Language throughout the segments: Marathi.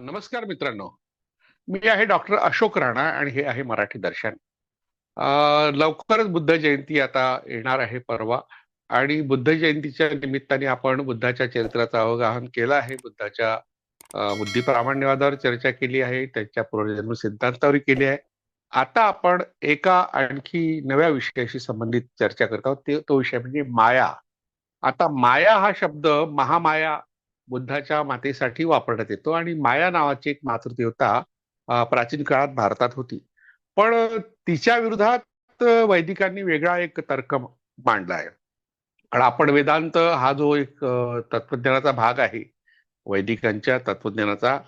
नमस्कार मित्रांनो. मी आहे डॉक्टर अशोक राणा आणि हे आहे मराठी दर्शन. लवकरच बुद्ध जयंती आता येणार आहे परवा आणि बुद्ध जयंतीच्या निमित्ताने आपण बुद्धाच्या चरित्राचं अवगाहन केलं आहे. बुद्धाच्या बुद्धी प्रामाण्यवादावर चर्चा केली आहे त्यांच्या पूर्वजन्म सिद्धांतावर केली आहे. आता आपण एका आणखी नव्या विषयाशी संबंधित चर्चा करत आहोत. ते- तो विषय म्हणजे माया. आता माया हा शब्द महामाया बुद्धाच्या मातेसाठी वापरण्यात येतो आणि माया नावाची एक मातृदेवता प्राचीन काळात भारतात होती. पण तिच्या विरोधात वैदिकांनी वेगळा एक तर्क मांडला आहे. आणि आपण वेदांत हा जो एक तत्वज्ञानाचा भाग आहे वैदिकांच्या तत्वज्ञानाचा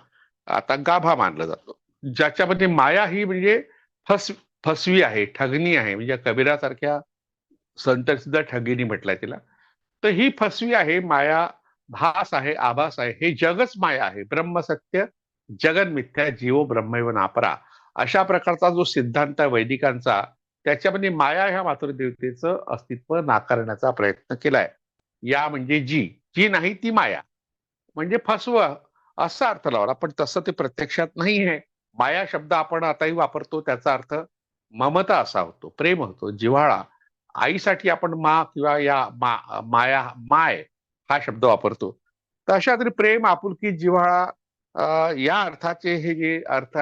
आता गाभा मानला जातो. ज्याच्यामध्ये माया ही म्हणजे फस फसवी आहे ठगणी आहे. म्हणजे कबीरासारख्या संत सुद्धा ठगिनी म्हटलंय तिला. तर ही फसवी आहे माया भास आहे आभास आहे हे जगच माया आहे. ब्रह्मसत्य जगन मिथ्या जीव ब्रह्मैव नापरा. अशा प्रकारचा जो सिद्धांत आहे वैदिकांचा त्याच्यामध्ये माया ह्या मातृदेवतेचं अस्तित्व नाकारण्याचा प्रयत्न केलाय. या म्हणजे जी जी नाही ती माया. म्हणजे फसव असा अर्थ लावला. पण तसं ते प्रत्यक्षात नाही आहे. माया शब्द आपण आताही वापरतो त्याचा अर्थ ममता असा होतो प्रेम होतो जिव्हाळा. आईसाठी आपण मा किंवा या मा माया माय हा शब्द वापरतो. तर अशा तरी प्रेम आपुलकी जिव्हाळा या अर्थाचे हे जे अर्थ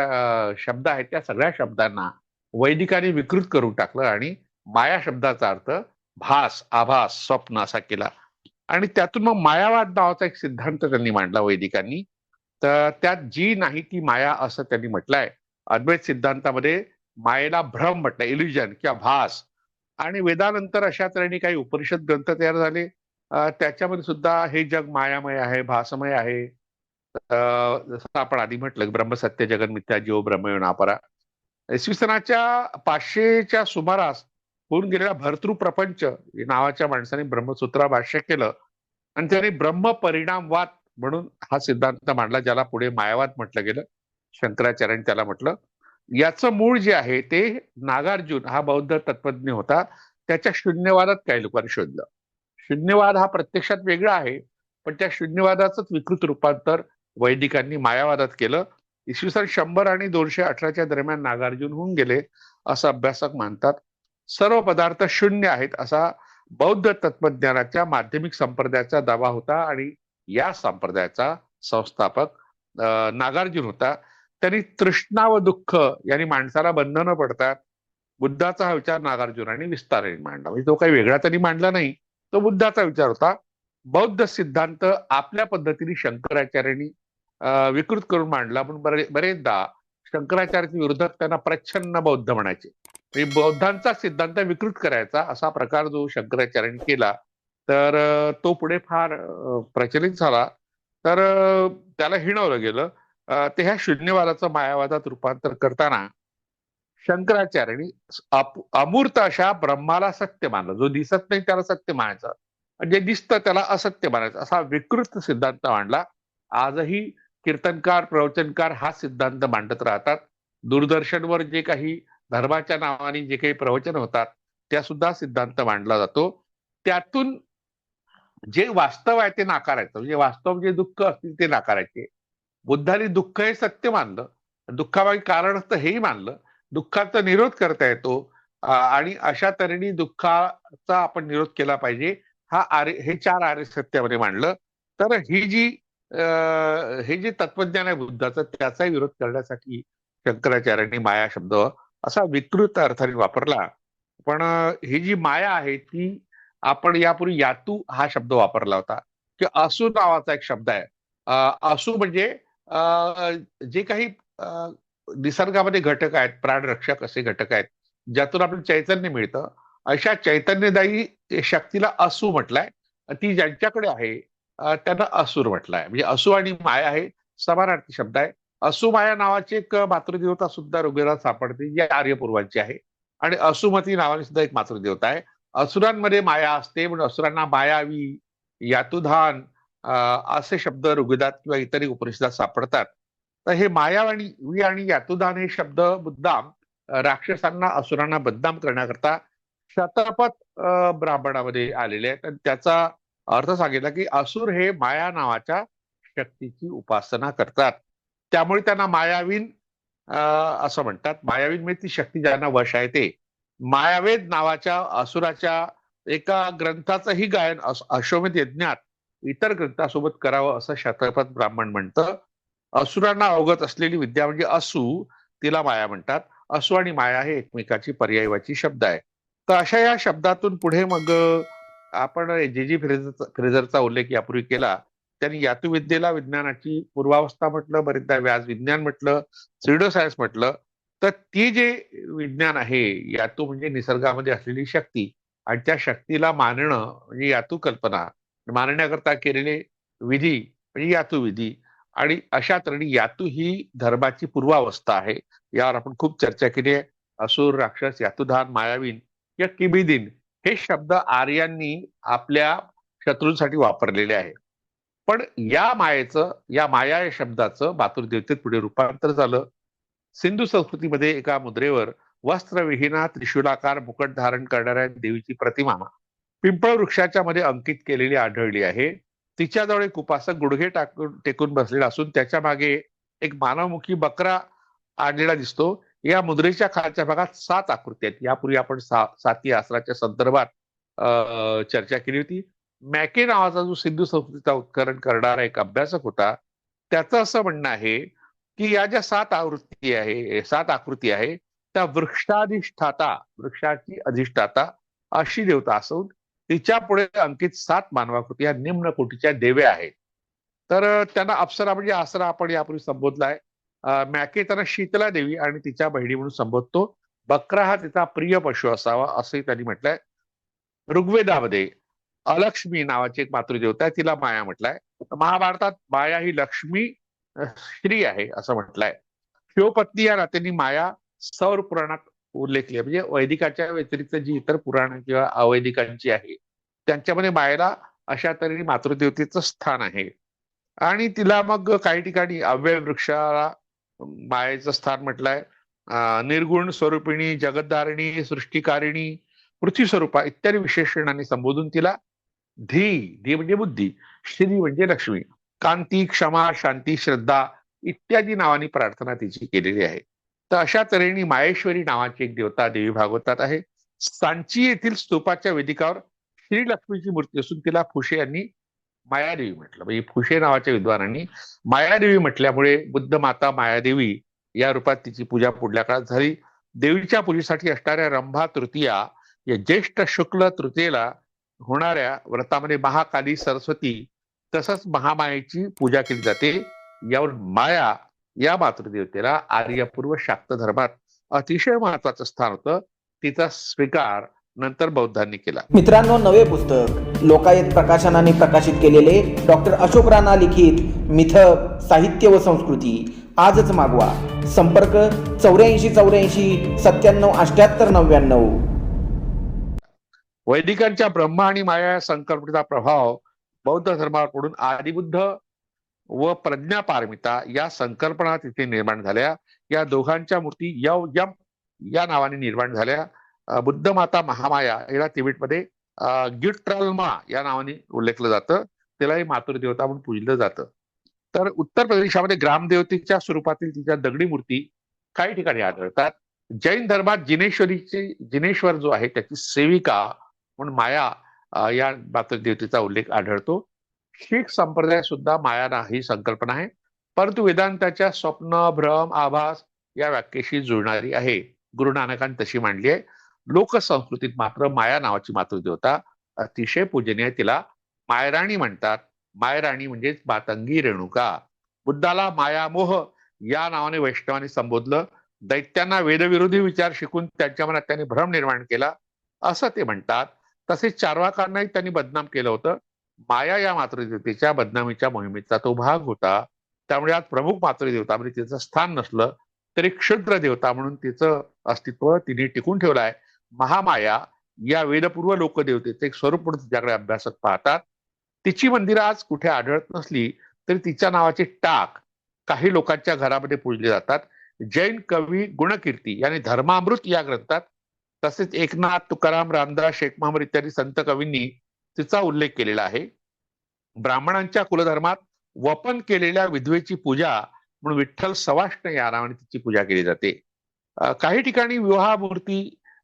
शब्द आहेत त्या सगळ्या शब्दांना वैदिकांनी विकृत करून टाकलं आणि माया शब्दाचा अर्थ भास आभास स्वप्न असा केला. आणि त्यातून मग मायावाद नावाचा एक सिद्धांत त्यांनी मांडला वैदिकांनी. तर त्यात जी नाही ती माया असं त्यांनी म्हटलंय. अद्वैत सिद्धांतामध्ये मायेला भ्रम म्हटलं इल्युजन किंवा भास. आणि वेदानंतर अशा तऱ्हेने काही उपनिषद ग्रंथ तयार झाले. त्याच्यामध्ये सुद्धा हे जग मायामय आहे भासमय आहे. जसं आपण आधी म्हटलं ब्रह्मसत्य जगन मिथ्या जीव ब्रह्मयो नापरा इसवी सनाच्या पाचशेच्या सुमारास होऊन गेलेला भरतृ प्रपंच नावाच्या माणसाने ब्रह्मसूत्रा भाष्य केलं. आणि त्याने ब्रह्म परिणामवाद म्हणून हा सिद्धांत मांडला ज्याला पुढे मायावाद म्हटलं गेलं शंकराचार्याने त्याला म्हटलं. याचं मूळ जे आहे ते नागार्जुन हा बौद्ध तत्वज्ञ होता. त्याच्या शून्यवादात काही लोकांनी शोधलं. शून्यवाद हा प्रत्यक्षात वेगळा आहे पण त्या शून्यवादाचंच विकृत रूपांतर वैदिकांनी मायावादात केलं. इसवी सन शंभर आणि दोनशे अठराच्या दरम्यान नागार्जुन होऊन गेले असं अभ्यासक मानतात. सर्व पदार्थ शून्य आहेत असा बौद्ध तत्वज्ञानाच्या माध्यमिक संप्रदायाचा दावा होता आणि या संप्रदायाचा संस्थापक नागार्जुन होता. त्यांनी तृष्णा व दुःख यांनी माणसाला बंधनं पडतात. बुद्धाचा हा विचार नागार्जुनाने विस्ताराने मांडला. म्हणजे तो काही वेगळा तरी मांडला नाही. तो बुद्धाचा विचार होता. बौद्ध सिद्धांत आपल्या पद्धतीने शंकराचार्यांनी विकृत करून मांडला. पण बरे बरेचदा शंकराचार्याच्या विरोधात त्यांना प्रच्छन्न बौद्ध म्हणायचे. म्हणजे बौद्धांचा सिद्धांत विकृत करायचा असा प्रकार जो शंकराचार्यांनी केला तर तो पुढे फार प्रचलित झाला. तर त्याला हिणवलं गेलं. ते ह्या शून्यवादाचं मायावादात रूपांतर करताना शंकराचार्यांनी अमूर्त अशा ब्रह्माला सत्य मानलं. जो दिसत नाही त्याला सत्य मानायचं. म्हणजे जे दिसतं त्याला असत्य मानायचं. असा विकृत सिद्धांत मांडला. आजही कीर्तनकार प्रवचनकार हा सिद्धांत मांडत राहतात. दूरदर्शनवर जे काही धर्माच्या नावाने जे काही प्रवचन होतात त्या सुद्धा सिद्धांत मांडला जातो. त्यातून जे वास्तव आहे ते नाकारायचं. म्हणजे वास्तव जे दुःख असतील ते नाकारायचे. बुद्धाने दुःख हे सत्य मानलं. दुःखामागे कारण असतं हेही मानलं. दुःखाचा निरोध करता येतो. आणि अशा तऱ्हेने दुःखाचा आपण निरोध केला पाहिजे. हा आर्य हे चार आर्य सत्यामध्ये मांडलं. तर ही जी हे जे तत्वज्ञान आहे बुद्धाचं त्याचाही विरोध करण्यासाठी शंकराचार्यांनी माया शब्द असा विकृत अर्थाने वापरला. पण ही जी माया आहे ती आपण यापूर्वी यातू हा शब्द वापरला होता. की असू नावाचा एक शब्द आहे. असू म्हणजे जे काही निसर्गामध्ये घटक आहेत प्राणरक्षक असे घटक आहेत ज्यातून आपलं चैतन्य मिळतं. अशा चैतन्यदायी शक्तीला असू म्हटलंय ती ज्यांच्याकडे आहे त्यांना असुर म्हटलंय. म्हणजे असू आणि माया हे समानार्थी शब्द आहे. असू माया नावाची एक मातृदेवता सुद्धा ऋग्वेदात सापडते जी आर्यपूर्वांची आहे. आणि असुमती नावाने सुद्धा एक मातृदेवता आहे. असुरांमध्ये माया असते म्हणून असुरांना मायावी यातुधान असे शब्द ऋग्वेदात किंवा इतर उपनिषदात सापडतात. तर हे मायावाणी वी आणि यातुदान हे शब्द मुद्दाम राक्षसांना असुरांना बदनाम करण्याकरता शतपथ ब्राह्मणामध्ये आलेले आहेत. आणि त्याचा अर्थ सांगितला की असुर हे माया नावाच्या शक्तीची उपासना करतात. त्यामुळे त्यांना मायावीन असं म्हणतात. मायावीन म्हणजे ती शक्ती ज्यांना वश आहे ते. मायावेद नावाच्या असुराच्या एका ग्रंथाचंही गायन अस- अश्वमेध यज्ञात इतर ग्रंथासोबत करावं असं शतपथ ब्राह्मण म्हणतं. असुरांना अवगत असलेली विद्या म्हणजे असू तिला माया म्हणतात. असू आणि माया हे एकमेकाची पर्यायवाची शब्द आहे. तर अशा या शब्दातून पुढे मग आपण जे जी फ्रेझरचा फ्रेझरचा उल्लेख यापूर्वी केला त्यांनी यातुविद्येला विज्ञानाची पूर्वावस्था म्हटलं बरेचदा व्याज विज्ञान म्हटलं सिडो सायन्स म्हटलं. तर ती जे विज्ञान आहे यातू म्हणजे निसर्गामध्ये असलेली शक्ती आणि त्या शक्तीला मानणं म्हणजे यातू कल्पना मानण्याकरता केलेले विधी म्हणजे यातू विधी आणि अशा तऱ्हेने यातू ही धर्माची पूर्वावस्था आहे. यावर आपण खूप चर्चा केली आहे. असुर राक्षस यातुधान मायावीन या किबिदिन हे शब्द आर्यांनी आपल्या शत्रूंसाठी वापरलेले आहे. पण या मायेचं या माया या शब्दाचं मातृदेवतेत पुढे रूपांतर झालं. सिंधू संस्कृतीमध्ये एका मुद्रेवर वस्त्रविहीना त्रिशूलाकार मुकुट धारण करणाऱ्या देवीची प्रतिमा पिंपळ वृक्षाच्या मध्ये अंकित केलेली आढळली आहे. तिच्याजवळ एक उपासक गुडघे टाकून टेकून बसलेला असून त्याच्यामागे एक मानवमुखी बकरा आणलेला दिसतो. या मुद्रेच्या खालच्या भागात सात आकृती आहेत. यापूर्वी आपण सा, साती आसराच्या संदर्भात अं, चर्चा केली होती. मॅके नावाचा जो सिंधू संस्कृतीचा उत्करण करणारा एक अभ्यासक होता त्याचं असं म्हणणं आहे की या ज्या सात आवृत्ती आहे सात आकृती आहे त्या वृक्षाधिष्ठाता वृक्षाची अधिष्ठाता अशी देवता असून तिच्या पुढे अंकित सात मानवाकृती या निम्न कोटीच्या देव्या आहेत. तर त्यांना अप्सरा म्हणजे आसरा आपण यापूर्वी संबोधलाय. आहे मॅके त्यांना शीतला देवी आणि तिच्या बहिणी म्हणून संबोधतो. बकरा हा तिचा प्रिय पशु असावा असंही त्यांनी म्हटलंय. ऋग्वेदामध्ये अलक्ष्मी नावाची एक मातृदेवता आहे तिला माया म्हटलंय. महाभारतात माया ही लक्ष्मी स्त्री आहे असं म्हटलंय. शिवपत्नी या नात्यांनी माया सौर पुराणात उल्लेखली म्हणजे वैदिकाच्या व्यतिरिक्त जी इतर पुराण किंवा अवैदिकांची आहे त्यांच्यामध्ये मायेला अशा तऱ्हेने मातृदेवतेचं स्थान आहे. आणि तिला मग काही ठिकाणी अव्यय वृक्षाला मायेचं स्थान म्हटलंय. निर्गुण स्वरूपिणी जगद्धारिणी सृष्टिकारिणी पृथ्वी स्वरूपा इत्यादी विशेषणाने संबोधून तिला धी धी म्हणजे बुद्धी श्री म्हणजे लक्ष्मी कांती क्षमा शांती श्रद्धा इत्यादी नावानी प्रार्थना तिची केलेली आहे. तर अशा तऱ्हेने माहेश्वरी नावाची एक देवता देवी भागवतात आहे. सांची येथील स्तूपाच्या वेदिकावर श्रीलक्ष्मीची मूर्ती असून तिला फुशे यांनी मायादेवी म्हटलं. म्हणजे फुशे नावाच्या विद्वानांनी मायादेवी म्हटल्यामुळे बुद्ध माता मायादेवी या रूपात तिची पूजा पुढल्या काळात झाली. देवीच्या पूजेसाठी असणाऱ्या रंभा तृतीया या ज्येष्ठ शुक्ल तृतीयेला होणाऱ्या व्रतामध्ये महाकाली सरस्वती तसंच महामायेची पूजा केली जाते. यावर माया या मातृदेवतेला आर्यपूर्व शाक्त धर्मात अतिशय महत्वाचं स्थान होतं. तिचा स्वीकार नंतर बौद्धांनी केला. मित्रांनो नवे पुस्तक लोकायत प्रकाशनाने प्रकाशित केलेले डॉक्टर अशोक राणा लिखित मिथक साहित्य व संस्कृती आजच मागवा. संपर्क चौऱ्याऐंशी चौऱ्याऐंशी सत्त्याण्णव अठ्याहत्तर नव्याण्णव. वैदिकांच्या ब्रह्म आणि माया संकल्पनेचा प्रभाव बौद्ध धर्मावर पडून आदिबुद्ध व प्रज्ञापारमिता या संकल्पना तिथे निर्माण झाल्या. या दोघांच्या मूर्ती यव यम या नावाने निर्माण झाल्या. बुद्ध माता महामाया हिला तिबेटमध्ये अं, गिट्रल्मा या नावाने उल्लेखलं जातं. तिलाही मातृदेवता म्हणून पूजलं जातं. तर उत्तर प्रदेशामध्ये ग्रामदेवतेच्या स्वरूपातील तिच्या दगडी मूर्ती काही ठिकाणी आढळतात. जैन धर्मात जिनेश्वरीची जिनेश्वर जो आहे त्याची सेविका म्हणून माया या मातृदेवतेचा उल्लेख आढळतो. शीख संप्रदाय सुद्धा माया ही संकल्पना आहे. परंतु वेदांताच्या स्वप्न भ्रम आभास या व्याख्येशी जुळणारी आहे. गुरु नानकांनी तशी मांडली आहे. लोकसंस्कृतीत मात्र माया नावाची मातृदेवता अतिशय पूजनीय तिला मायराणी म्हणतात. मायराणी म्हणजेच मातंगी रेणुका. बुद्धाला मायामोह या नावाने वैष्णवाने संबोधलं. दैत्यांना वेदविरोधी विचार शिकून त्यांच्या मनात त्यांनी भ्रम निर्माण केला. असं ते म्हणतात. तसेच चारवाकांनाही त्यांनी बदनाम केलं होतं. माया या मातृदेवतेच्या बदनामीच्या मोहिमेचा तो भाग होता. त्यामुळे आज प्रमुख मातृदेवता म्हणजे तिचं स्थान नसलं तरी क्षुद्र देवता म्हणून तिचं अस्तित्व तिने टिकून ठेवलं आहे महामाया या वेदपूर्व लोकदेवतेचं एक स्वरूप म्हणून तिच्याकडे अभ्यासक पाहतात. तिची मंदिरं आज कुठे आढळत नसली तरी तिच्या नावाची टाक काही लोकांच्या घरामध्ये पूजली जातात. जैन कवी गुणकीर्ती याने धर्मामृत या ग्रंथात तसेच एकनाथ तुकाराम रामदास शेख महामर इत्यादी संत कवींनी तिचा उल्लेख केलेला आहे. ब्राह्मणांच्या कुलधर्मात वपन केलेल्या विधवेची पूजा म्हणून विठ्ठल सवाष्ण या नावाने तिची पूजा केली जाते. काही ठिकाणी विवाहमूर्ती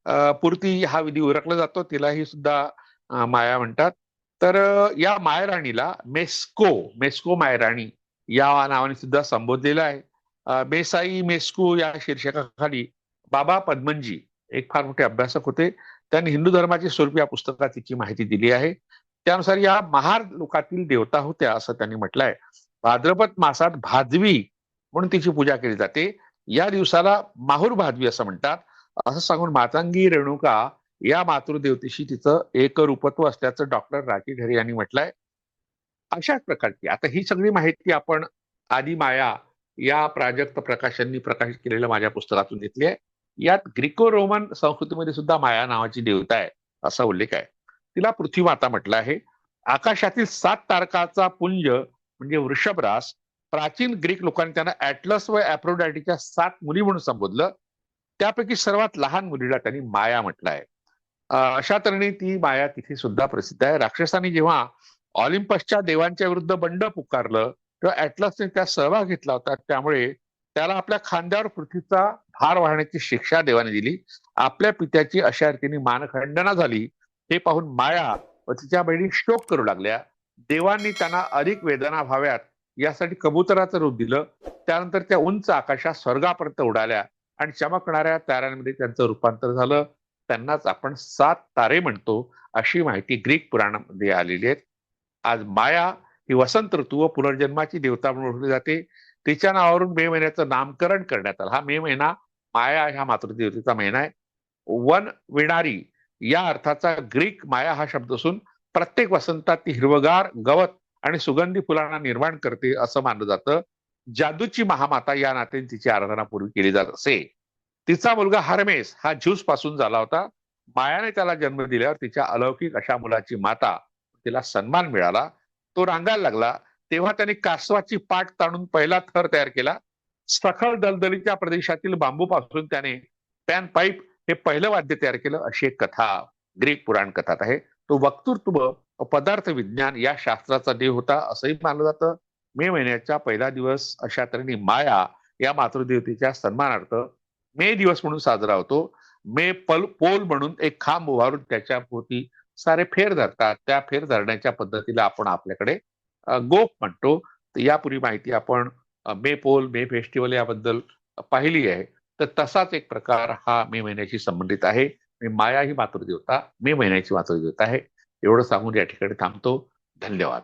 अ, हा विधी उरकला जातो. तिलाही सुद्धा माया म्हणतात. तर या मायराणीला मेस्को मेस्को मायराणी या नावाने सुद्धा संबोधलेलं आहे. अ, मेसाई मेस्को या शीर्षकाखाली बाबा पद्मनजी एक फार मोठे अभ्यासक होते. त्यांनी हिंदू धर्माचे स्वरूप या पुस्तकात तिची माहिती दिली आहे. त्यानुसार या महार लोकातील देवता होत्या असं त्यांनी म्हटलंय. भाद्रपद मासात भादवी म्हणून तिची पूजा केली जाते. या दिवसाला माहूर भादवी असं म्हणतात. असं सांगून मातांगी रेणुका या मातृदेवतेशी तिचं एक रूपत्व असल्याचं डॉक्टर राजी ढरे यांनी म्हटलंय. अशाच प्रकारची आता ही सगळी माहिती आपण आदि माया या प्राजक्त प्रकाशांनी प्रकाशित केलेल्या माझ्या पुस्तकातून घेतली आहे. यात ग्रीको रोमन संस्कृतीमध्ये सुद्धा माया नावाची देवता आहे असा उल्लेख आहे. तिला पृथ्वी माता म्हटलं आहे. आकाशातील सात तारकाचा पुंज म्हणजे वृषभरास प्राचीन ग्रीक लोकांनी त्यांना ऍटलस व ऍप्रोडायटीच्या सात मुली म्हणून संबोधलं. त्यापैकी सर्वात लहान मुलीला त्यांनी माया म्हटलं आहे. अशा तऱ्हेने ती माया तिथे सुद्धा प्रसिद्ध आहे. राक्षसांनी जेव्हा ऑलिम्पसच्या देवांच्या विरुद्ध बंड पुकारलं तेव्हा ऍटलसने त्यात सहभाग घेतला होता. त्यामुळे त्याला आपल्या खांद्यावर पृथ्वीचा भार वाहण्याची शिक्षा देवाने दिली. आपल्या पित्याची अशा रीतीने मानखंडना झाली. हे पाहून माया व तिच्या बहिणी शोक करू लागल्या. देवांनी त्यांना अधिक वेदना व्हाव्यात यासाठी कबुतराचं रूप दिलं. त्यानंतर त्या उंच आकाशात स्वर्गापर्यंत उडाल्या आणि चमकणाऱ्या ताऱ्यांमध्ये त्यांचं रूपांतर झालं. त्यांनाच आपण सात तारे म्हणतो अशी माहिती ग्रीक पुराणामध्ये आलेली आहे. आज माया ही वसंत ऋतू व पुनर्जन्माची देवता म्हणून ओळखली जाते. तिच्या नावावरून मे महिन्याचं नामकरण करण्यात आलं. हा मे महिना माया ह्या मातृदेवतेचा महिना आहे. वन विणारी या अर्थाचा ग्रीक माया हा शब्द असून प्रत्येक वसंतात ती हिरवगार गवत आणि सुगंधी फुलांना निर्माण करते असं मानलं जातं. जादूची महामाता या नात्याने तिची आराधना पूर्वी केली जात असे. तिचा मुलगा हरमेस हा ज्यूसपासून झाला होता. मायाने त्याला जन्म दिल्यावर तिच्या अलौकिक अशा मुलाची माता तिला सन्मान मिळाला. तो रांगायला लागला. तेव्हा त्याने कासवाची पाठ ताणून पहिला थर तयार केला. सखल दलदलीच्या प्रदेशातील बांबूपासून त्याने पॅन पाईप हे पहिलं वाद्य तयार केलं. अशी एक कथा ग्रीक पुराण कथात आहे. तो वक्तृत्व पदार्थ विज्ञान या शास्त्राचा देव होता असंही मानलं जातं. मे महिन्याचा पहिला दिवस अशा तऱ्हेने माया या मातृदेवतेच्या सन्मानार्थ मे दिवस म्हणून साजरा होतो. मे पल पोल म्हणून एक खांब उभारून त्याच्या भोवती सारे फेर धरतात. त्या फेर धरण्याच्या पद्धतीला आपण आपल्याकडे गोप म्हणतो. यापूर्वी माहिती आपण मे पोल मे फेस्टिवल याबद्दल पाहिली आहे. तर तसाच एक प्रकार हा मे महिन्याशी संबंधित आहे. माया ही मातृदेवता मे महिन्याची मातृदेवता आहे. एवढं सांगून या ठिकाणी थांबतो. धन्यवाद.